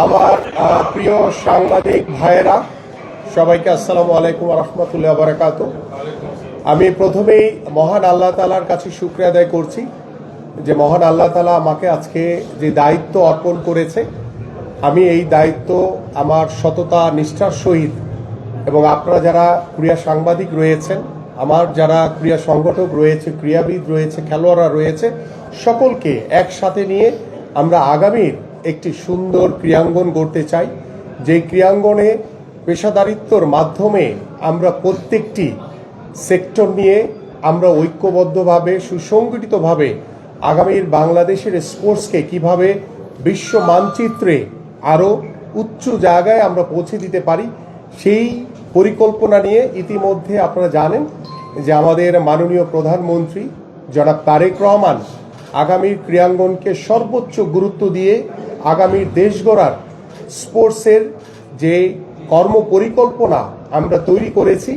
আমার প্রিয় সাংবাদিক ভাইয়েরা, সবাইকে আসসালামু আলাইকুম রহমতুল্লাহ বারাকাত আমি প্রথমেই মহান আল্লাহ তালার কাছে শুক্রিয়া আদায় করছি যে মহান আল্লাহ তালা আমাকে আজকে যে দায়িত্ব অর্পণ করেছে, আমি এই দায়িত্ব আমার সততা, নিষ্ঠার সহিত এবং আপনারা যারা ক্রীড়া সাংবাদিক রয়েছেন, আমার যারা ক্রীড়া সংগঠক রয়েছে, ক্রীড়াবিদ রয়েছে, খেলোয়াড়রা রয়েছে, সকলকে একসাথে নিয়ে আমরা আগামীর একটি সুন্দর ক্রীড়াঙ্গন গড়তে চাই। যে ক্রীড়াঙ্গনে পেশাদারিত্বর মাধ্যমে আমরা প্রত্যেকটি সেক্টর নিয়ে আমরা ঐক্যবদ্ধভাবে, সুসংগঠিতভাবে আগামীর বাংলাদেশের স্পোর্টসকে কীভাবে বিশ্ব মানচিত্রে আরও উচ্চ জায়গায় আমরা পৌঁছে দিতে পারি, সেই পরিকল্পনা নিয়ে ইতিমধ্যে আপনারা জানেন যে আমাদের মাননীয় প্রধানমন্ত্রী জনাব তারেক রহমান আগামীর ক্রীড়াঙ্গনকে সর্বোচ্চ গুরুত্ব দিয়ে আগামীর দেশ গড়ার স্পোর্টসের যে কর্ম পরিকল্পনা আমরা তৈরি করেছি,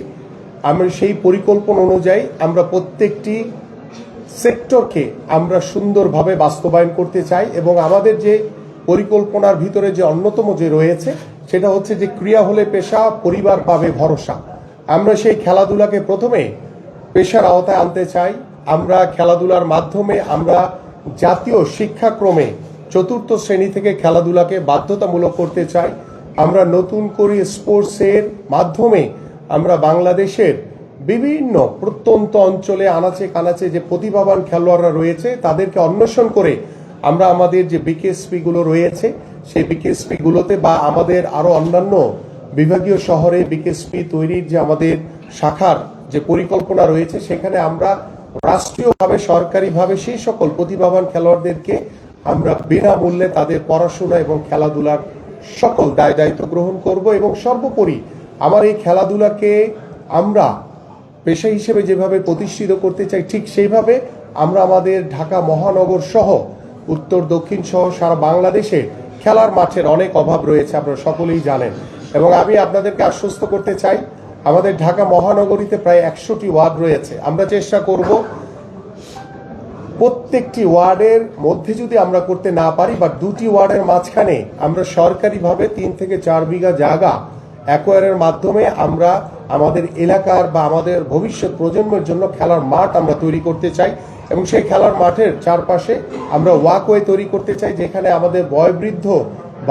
আমরা সেই পরিকল্পনা অনুযায়ী আমরা প্রত্যেকটি সেক্টরকে আমরা সুন্দরভাবে বাস্তবায়ন করতে চাই এবং আমাদের যে পরিকল্পনার ভিতরে যে অন্যতম যে রয়েছে, সেটা হচ্ছে যে ক্রিয়া হলে পেশা, পরিবার পাবে ভরসা। আমরা সেই খেলাধুলাকে প্রথমে পেশার আওতায় আনতে চাই। আমরা খেলাধুলার মাধ্যমে আমরা জাতীয় শিক্ষাক্রমে চতুর্থ শ্রেণি থেকে খেলাধুলাকে বাধ্যতামূলক করতে চাই। আমরা নতুন করে স্পোর্টসের মাধ্যমে আমরা বাংলাদেশের বিভিন্ন প্রত্যন্ত অঞ্চলে আনাচে কানাচে যে প্রতিভাবান খেলোয়াড়রা রয়েছে, তাদেরকে অন্বেষণ করে আমরা আমাদের যে বিকেএসপি গুলো রয়েছে, সেই বিকেএসপি গুলোতে বা আমাদের আরও অন্যান্য বিভাগীয় শহরে বিকেএসপি তৈরির যে আমাদের শাখার যে পরিকল্পনা রয়েছে, সেখানে আমরা রাষ্ট্রীয়ভাবে, সরকারিভাবে সেই সকল প্রতিভাবান খেলোয়াড়দেরকে আমরা বিনামূল্যে তাদের পড়াশোনা এবং খেলাধুলার সকল দায় দায়িত্ব গ্রহণ করব এবং সর্বোপরি আমার এই খেলাধুলাকে আমরা পেশা হিসেবে যেভাবে প্রতিষ্ঠিত করতে চাই, ঠিক সেইভাবে আমরা আমাদের ঢাকা মহানগর সহ উত্তর, দক্ষিণ সহ সারা বাংলাদেশে খেলার মাঠের অনেক অভাব রয়েছে, আপনারা সকলেই জানেন। এবং আমি আপনাদেরকে আশ্বস্ত করতে চাই, আমাদের ঢাকা মহানগরীতে প্রায় একশোটি ওয়ার্ড রয়েছে। আমরা চেষ্টা করব প্রত্যেকটি ওয়ার্ডের মধ্যে যদি আমরা করতে না পারি বা দুটি ওয়ার্ডের মাঝখানে আমরা সরকারিভাবে তিন থেকে চার বিঘা জায়গা অ্যাকোয়ারের মাধ্যমে আমরা আমাদের এলাকার বা আমাদের ভবিষ্যৎ প্রজন্মের জন্য খেলার মাঠ আমরা তৈরি করতে চাই এবং সেই খেলার মাঠের চারপাশে আমরা ওয়াকওয়ে তৈরি করতে চাই, যেখানে আমাদের বয়োবৃদ্ধ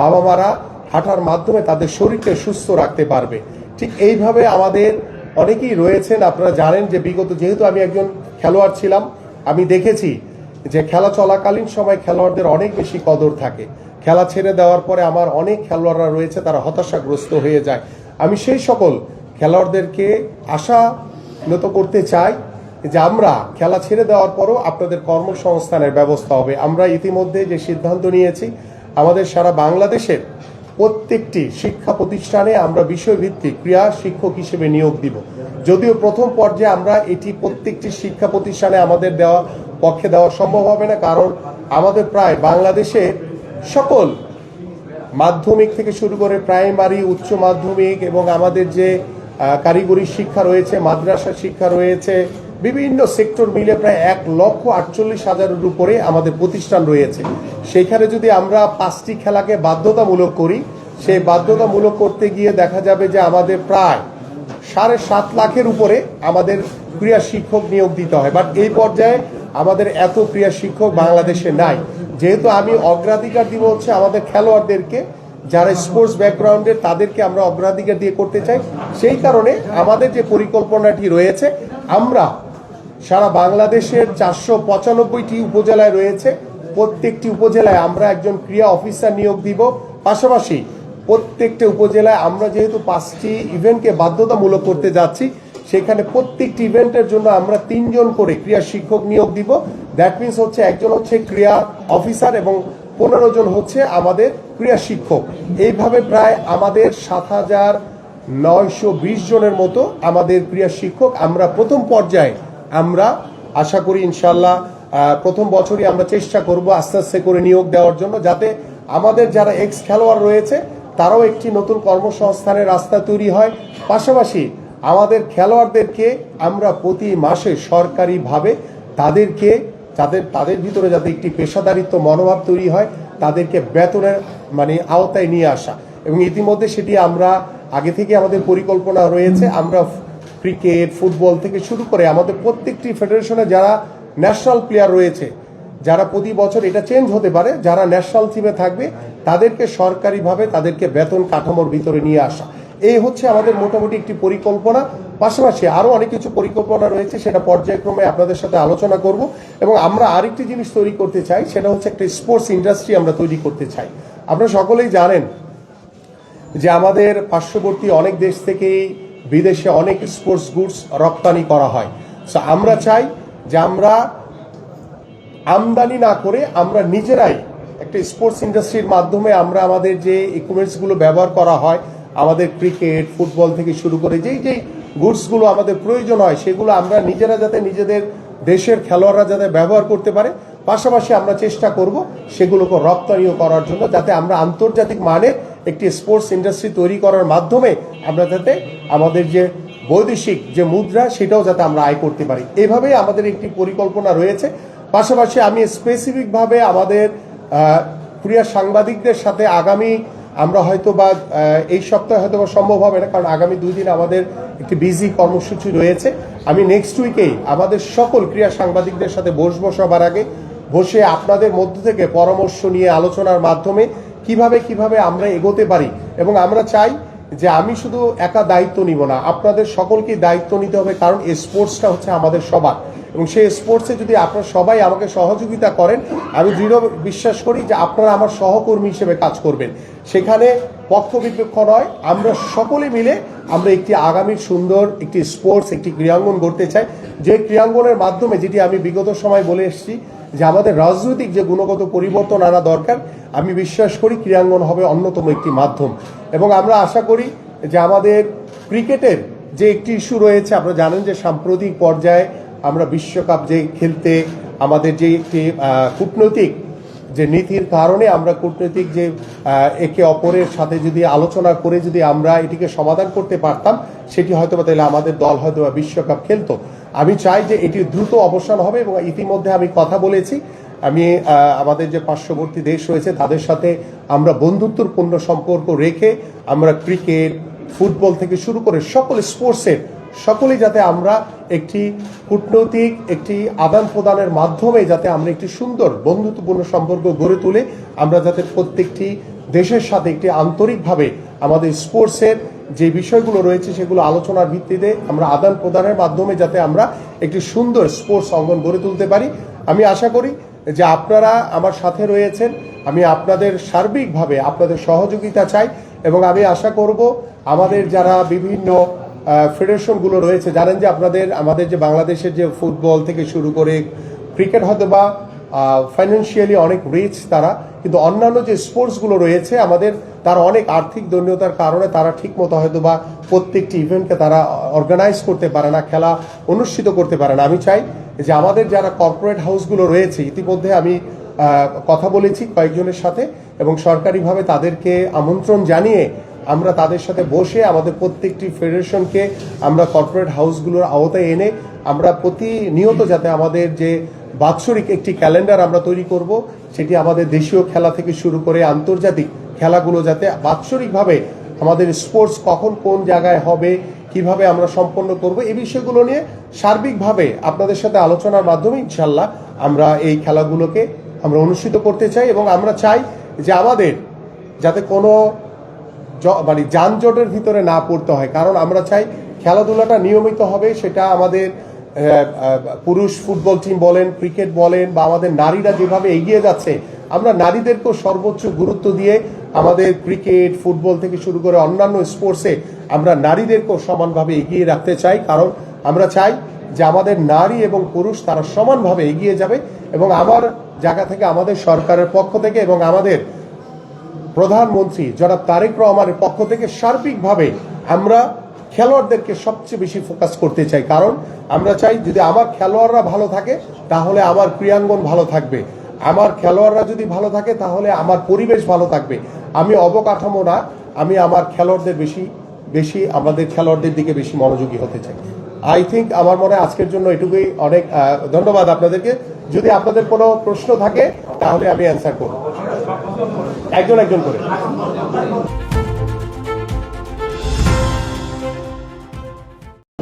বাবা মারা হাঁটার মাধ্যমে তাদের শরীরকে সুস্থ রাখতে পারবে। ঠিক এইভাবে আমাদের অনেকেই রয়েছেন, আপনারা জানেন যে বিগত, যেহেতু আমি একজন খেলোয়াড় ছিলাম আমি দেখেছি যে খেলা চলাকালীন সময় খেলোয়াড়দের অনেক বেশি কদর থাকে। খেলা ছেড়ে দেওয়ার পরে আমার অনেক খেলোয়াড়রা রয়েছে, তারা হতাশাগ্রস্ত হয়ে যায়। আমি সেই সকল খেলোয়াড়দেরকে আশা নত করতে চাই যে আমরা খেলা ছেড়ে দেওয়ার পরও আপনাদের কর্মসংস্থানের ব্যবস্থা হবে। আমরা ইতিমধ্যে যে সিদ্ধান্ত নিয়েছি, আমাদের সারা বাংলাদেশের প্রত্যেকটি শিক্ষা প্রতিষ্ঠানে আমরা বিষয়ভিত্তিক ক্রিয়া শিক্ষক হিসেবে নিয়োগ দিব। যদিও প্রথম পর্যায়ে আমরা এটি প্রত্যেকটি শিক্ষা প্রতিষ্ঠানে আমাদের দেওয়া, পক্ষে দেওয়া সম্ভব হবে না, কারণ আমাদের প্রায় বাংলাদেশে সকল মাধ্যমিক থেকে শুরু করে প্রাইমারি, উচ্চ মাধ্যমিক এবং আমাদের যে কারিগরি শিক্ষা রয়েছে, মাদ্রাসা শিক্ষা রয়েছে বিভিন্ন সেক্টর মিলে প্রায় এক লক্ষ আটচল্লিশ হাজারের উপরে আমাদের প্রতিষ্ঠান রয়েছে। সেখানে যদি আমরা পাঁচটি খেলাকে বাধ্যতামূলক করি, সেই বাধ্যতামূলক করতে গিয়ে দেখা যাবে যে আমাদের প্রায় সাড়ে সাত লাখের উপরে আমাদের ক্রিয়া শিক্ষক নিয়োগ দিতে হয়। বাট এই পর্যায়ে আমাদের এত ক্রিয়া শিক্ষক বাংলাদেশে নাই। যেহেতু আমি অগ্রাধিকার দিব হচ্ছে আমাদের খেলোয়াড়দেরকে, যারা স্পোর্টস ব্যাকগ্রাউন্ডের তাদেরকে আমরা অগ্রাধিকার দিয়ে করতে চাই। সেই কারণে আমাদের যে পরিকল্পনাটি রয়েছে, আমরা সারা বাংলাদেশের চারশো পঁচানব্বইটি উপজেলায় রয়েছে। প্রত্যেকটি উপজেলায় আমরা একজন ক্রিয়া অফিসার নিয়োগ দিব। পাশাপাশি প্রত্যেকটা উপজেলায় আমরা যেহেতু পাঁচটি ইভেন্টকে বাধ্যতামূলক করতে যাচ্ছি, সেখানে প্রত্যেকটি ইভেন্টের জন্য আমরা তিনজন করে ক্রিয়া শিক্ষক নিয়োগ দিব। দ্যাট মিনস হচ্ছে একজন হচ্ছে ক্রিয়া অফিসার এবং পনেরো জন হচ্ছে আমাদের ক্রিয়া শিক্ষক। এইভাবে প্রায় আমাদের সাত হাজার নয়শো বিশ জনের মতো আমাদের ক্রিয়া শিক্ষক আমরা প্রথম পর্যায়ে আমরা আশা করি ইনশাল্লাহ প্রথম বছরই আমরা চেষ্টা করব আস্তে আস্তে করে নিয়োগ দেওয়ার জন্য যাতে আমাদের যারা এক্স খেলোয়াড় রয়েছে, তারাও একটি নতুন কর্মসংস্থানের রাস্তা তৈরি হয়। পাশাপাশি আমাদের খেলোয়াড়দেরকে আমরা প্রতি মাসে সরকারিভাবে তাদেরকে, যাদের, তাদের ভিতরে যাতে একটি পেশাদারিত্ব মনোভাব তৈরি হয়, তাদেরকে বেতনের মানে আওতায় নিয়ে আসা। এবং ইতিমধ্যে সেটি আমরা, আগে থেকে আমাদের পরিকল্পনা রয়েছে, আমরা ক্রিকেট, ফুটবল থেকে শুরু করে আমাদের প্রত্যেকটি ফেডারেশনে যারা ন্যাশনাল প্লেয়ার রয়েছে, যারা প্রতি বছর এটা চেঞ্জ হতে পারে, যারা ন্যাশনাল টিমে থাকবে, তাদেরকে সরকারিভাবে তাদেরকে বেতন কাঠামোর ভিতরে নিয়ে আসা। এই হচ্ছে আমাদের মোটামুটি একটি পরিকল্পনা। পাশাপাশি আরও অনেক কিছু পরিকল্পনা রয়েছে, সেটা পর্যায়ক্রমে আপনাদের সাথে আলোচনা করব। এবং আমরা আরেকটি জিনিস তৈরি করতে চাই, সেটা হচ্ছে একটা স্পোর্টস ইন্ডাস্ট্রি আমরা তৈরি করতে চাই। আপনারা সকলেই জানেন যে আমাদের পার্শ্ববর্তী অনেক দেশ থেকেই বিদেশে অনেক স্পোর্টস গুডস রপ্তানি করা হয়। সো আমরা চাই যে আমরা আমদানি না করে আমরা নিজেরাই একটা স্পোর্টস ইন্ডাস্ট্রির মাধ্যমে আমরা আমাদের যে ইকুইপমেন্টসগুলো ব্যবহার করা হয়, আমাদের ক্রিকেট ফুটবল থেকে শুরু করে যেই যেই গুডসগুলো আমাদের প্রয়োজন হয়, সেগুলো আমরা নিজেরা যাতে নিজেদের দেশের খেলোয়াড়রা যাতে ব্যবহার করতে পারে, পাশাপাশি আমরা চেষ্টা করব সেগুলোকে রপ্তানিও করার জন্য যাতে আমরা আন্তর্জাতিক মানে একটি স্পোর্টস ইন্ডাস্ট্রি তৈরি করার মাধ্যমে আমরা যাতে আমাদের যে বৈদেশিক যে মুদ্রা, সেটাও যাতে আমরা আয় করতে পারি। এভাবেই আমাদের একটি পরিকল্পনা রয়েছে। পাশাপাশি আমি স্পেসিফিকভাবে আমাদের ক্রীড়া সাংবাদিকদের সাথে আগামী, আমরা হয়তো বা এই সপ্তাহে হয়তো বা সম্ভব হবে না, কারণ আগামী দুই দিন আমাদের একটি বিজি কর্মসূচি রয়েছে। আমি নেক্সট উইকেই আমাদের সকল ক্রীড়া সাংবাদিকদের সাথে বসবো সবার আগে। বসে আপনাদের মধ্য থেকে পরামর্শ নিয়ে আলোচনার মাধ্যমে কীভাবে কীভাবে আমরা এগোতে পারি। এবং আমরা চাই যে আমি শুধু একা দায়িত্ব নিব না, আপনাদের সকলকে দায়িত্ব নিতে হবে, কারণ এই স্পোর্টসটা হচ্ছে আমাদের সবার। এবং সেই স্পোর্টসে যদি আপনারা সবাই আমাকে সহযোগিতা করেন, আমি দৃঢ় বিশ্বাস করি যে আপনারা আমার সহকর্মী হিসেবে কাজ করবেন। সেখানে পক্ষ বিপক্ষ নয়, আমরা সকলে মিলে আমরা একটি আগামী সুন্দর একটি স্পোর্টস, একটি ক্রীড়াঙ্গন গড়তে চাই। যে ক্রীড়াঙ্গনের মাধ্যমে, যেটি আমি বিগত সময় বলে এসেছি, যে আমাদের রাজনৈতিক যে গুণগত পরিবর্তন আনা দরকার, আমি বিশ্বাস করি ক্রীড়াঙ্গন হবে অন্যতম একটি মাধ্যম। এবং আমরা আশা করি যে আমাদের ক্রিকেটের যে একটি ইস্যু রয়েছে, আপনারা জানেন যে সাম্প্রতিক পর্যায়ে আমরা বিশ্বকাপ যে খেলতে আমাদের যে একটি কূটনৈতিক যে নীতির কারণে আমরা কূটনৈতিক যে একে অপরের সাথে যদি আলোচনা করে যদি আমরা এটিকে সমাধান করতে পারতাম, সেটি হয়তো বা তাহলে আমাদের দল হয়তো বা বিশ্বকাপ খেলতো। আমি চাই যে এটি দ্রুত অবসান হবে এবং ইতিমধ্যে আমি কথা বলেছি আমি আমাদের যে পার্শ্ববর্তী দেশ রয়েছে, তাদের সাথে আমরা বন্ধুত্বপূর্ণ সম্পর্ক রেখে আমরা ক্রিকেট, ফুটবল থেকে শুরু করে সকল স্পোর্টসের সকলেই যাতে আমরা একটি কূটনৈতিক, একটি আদান প্রদানের মাধ্যমে যাতে আমরা একটি সুন্দর, বন্ধুত্বপূর্ণ সম্পর্ক গড়ে তুলে আমরা যাতে প্রত্যেকটি দেশের সাথে একটি আন্তরিকভাবে আমাদের স্পোর্টসের যে বিষয়গুলো রয়েছে সেগুলো আলোচনার ভিত্তিতে আমরা আদান প্রদানের মাধ্যমে যাতে আমরা একটি সুন্দর স্পোর্টস অঙ্গন গড়ে তুলতে পারি। আমি আশা করি যে আপনারা আমার সাথে রয়েছেন, আমি আপনাদের সার্বিকভাবে আপনাদের সহযোগিতা চাই এবং আমি আশা করব আমাদের যারা বিভিন্ন ফেডারেশনগুলো রয়েছে, জানেন যে আপনাদের, আমাদের যে বাংলাদেশের যে ফুটবল থেকে শুরু করে ক্রিকেট হয়তো বা ফাইন্যান্সিয়ালি অনেক রিচ তারা, কিন্তু অন্যান্য যে স্পোর্টসগুলো রয়েছে, আমাদের তারা অনেক আর্থিক দৈন্যতার কারণে তারা ঠিকমতো হয়তো বা প্রত্যেকটি ইভেন্টকে তারা অর্গানাইজ করতে পারে না, খেলা অনুষ্ঠিত করতে পারে না। আমি চাই যে আমাদের যারা কর্পোরেট হাউসগুলো রয়েছে, ইতিমধ্যে আমি কথা বলেছি কয়েকজনের সাথে এবং সরকারিভাবে তাদেরকে আমন্ত্রণ জানিয়ে আমরা তাদের সাথে বসে আমাদের প্রত্যেকটি ফেডারেশনকে আমরা কর্পোরেট হাউসগুলোর আওতায় এনে আমরা প্রতিনিয়ত যাতে আমাদের যে বাৎসরিক একটি ক্যালেন্ডার আমরা তৈরি করব, সেটি আমাদের দেশীয় খেলা থেকে শুরু করে আন্তর্জাতিক খেলাগুলো যাতে বাৎসরিকভাবে আমাদের স্পোর্টস কখন কোন জায়গায় হবে, কীভাবে আমরা সম্পন্ন করব, এই বিষয়গুলো নিয়ে সার্বিকভাবে আপনাদের সাথে আলোচনার মাধ্যমে ইনশাল্লাহ আমরা এই খেলাগুলোকে আমরা অনুষ্ঠিত করতে চাই এবং আমরা চাই যে আমাদের যাতে কোনো মানে যানজটের ভিতরে না পড়তে হয়। কারণ আমরা চাই খেলাধুলাটা নিয়মিত হবে, সেটা আমাদের পুরুষ ফুটবল টিম বলেন ক্রিকেট বলেন বা আমাদের নারীরা যেভাবে এগিয়ে যাচ্ছে, আমরা নারীদেরকেও সর্বোচ্চ গুরুত্ব দিয়ে আমাদের ক্রিকেট, ফুটবল থেকে শুরু করে অন্যান্য স্পোর্টসে আমরা নারীদেরকেও সমানভাবে এগিয়ে রাখতে চাই। কারণ আমরা চাই যে আমাদের নারী এবং পুরুষ তারা সমানভাবে এগিয়ে যাবে এবং আমার জায়গা থেকে আমাদের সরকারের পক্ষ থেকে এবং আমাদের প্রধানমন্ত্রী জনাব তারেক রহমানের পক্ষ থেকে সার্বিকভাবে আমরা খেলোয়াড়দেরকে সবচেয়ে বেশি ফোকাস করতে চাই। কারণ আমরা চাই যদি আমার খেলোয়াড়রা ভালো থাকে, তাহলে আমার ক্রিয়াঙ্গন ভালো থাকবে। আমার খেলোয়াড়রা যদি ভালো থাকে, তাহলে আমার পরিবেশ ভালো থাকবে। আমি অবকাঠামো না, আমি আমার খেলোয়াড়দের বেশি বেশি, আমাদের খেলোয়াড়দের দিকে বেশি মনোযোগী হতে চাই। আই থিঙ্ক আমার মনে আজকের জন্য এটুকুই অনেক ধন্যবাদ আপনাদেরকে। যদি আপনাদের কোনো প্রশ্ন থাকে, তাহলে আমি অ্যান্সার করব। একজন একজন করে।